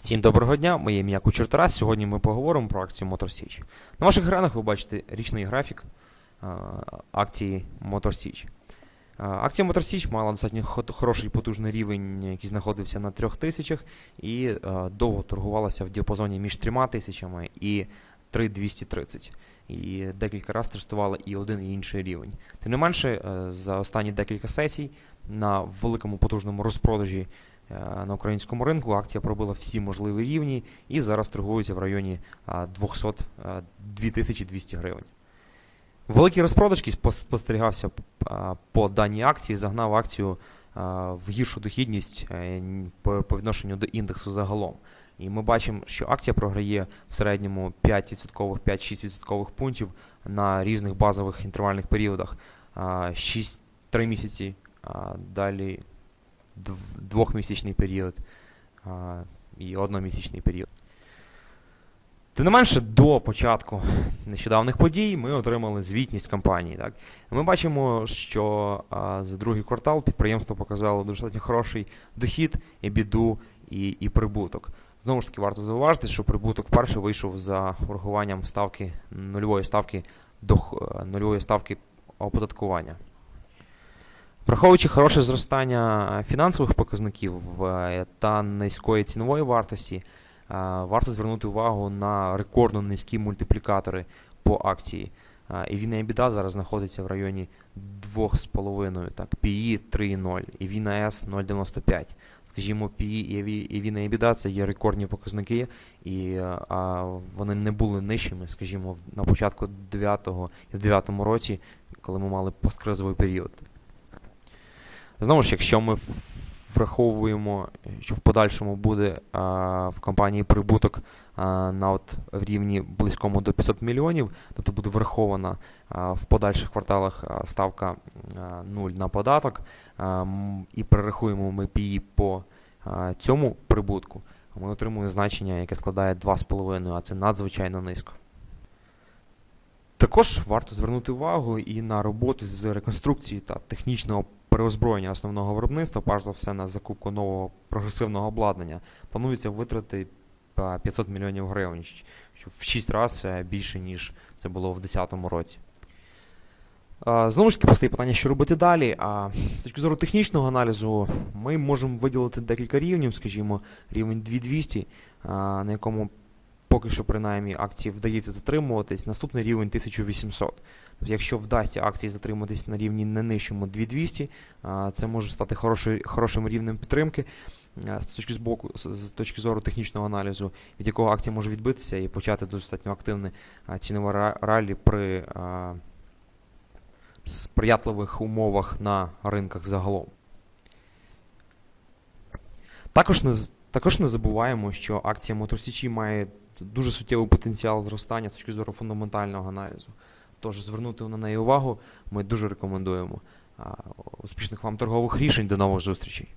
Всім доброго дня, моє ім'я Кучер Тарас. Сьогодні ми поговоримо про акцію Мотор На ваших екранах ви бачите річний графік е, акції Мотор Е, Акція Мотор мала достатньо хороший потужний рівень, який знаходився на 3000 і е, довго торгувалася в діапазоні між 3000 і 3230. І декілька разів тестувала і один, і інший рівень. Тим не менше, за останні декілька сесій на великому потужному розпродажі на українському ринку. Акція пробила всі можливі рівні і зараз торгується в районі 200 2200 гривень. Великий розпродаж, спостерігався по даній акції, загнав акцію в гіршу дохідність е, по, відношенню до індексу загалом. І ми бачимо, що акція програє в середньому 5%, 5-6% пунктів на різних базових інтервальних періодах. 6-3 місяці, далі двохмісячний період а, і одномісячний період. Тим не менше, до початку нещодавних подій ми отримали звітність компанії. Так? Ми бачимо, що а, за другий квартал підприємство показало достатньо хороший дохід, і біду, і, і прибуток. Знову ж таки, варто зауважити, що прибуток вперше вийшов за урахуванням ставки нульової ставки дох- е, нульової ставки оподаткування. Враховуючи хороше зростання е, фінансових показників е, та низької цінової вартості, е, варто звернути увагу на рекордно низькі мультиплікатори по акції. І він біда зараз знаходиться в районі 2,5, так, PE 3,0 і VNS 0,95. Скажімо, PE і VNA біда це є рекордні показники, і а, вони не були нижчими, скажімо, на початку 9-го і в 9-му році, коли ми мали посткризовий період. Знову ж, якщо ми враховуємо, що в подальшому буде а, в компанії прибуток а, на от в рівні близькому до 500 мільйонів, тобто буде врахована а, в подальших кварталах ставка а, 0 на податок, а, і перерахуємо ми PE по а, цьому прибутку, ми отримуємо значення, яке складає 2,5, а це надзвичайно низько. Також варто звернути увагу і на роботи з реконструкції та технічного переозброєння основного виробництва, перш за все на закупку нового прогресивного обладнання. Планується витрати е, 500 мільйонів гривень, що в 6 разів більше, ніж це було в 2010 році. Е, Знову ж таки, постає питання, що робити далі. А з точки зору технічного аналізу, ми можемо виділити декілька рівнів, скажімо, рівень 2200, е, на якому поки що принаймні акції вдається затримуватись, наступний рівень 1800. Тобто, якщо вдасться акції затриматись на рівні не нижчому 2200, це може стати хороший, хорошим рівнем підтримки з точки, з, боку, з, точки зору технічного аналізу, від якого акція може відбитися і почати достатньо активне цінове ра- раллі при сприятливих умовах на ринках загалом. Також не, також не забуваємо, що акція Моторсічі має дуже суттєвий потенціал зростання з точки зору фундаментального аналізу. Тож звернути на неї увагу ми дуже рекомендуємо. Успішних вам торгових рішень. До нових зустрічей.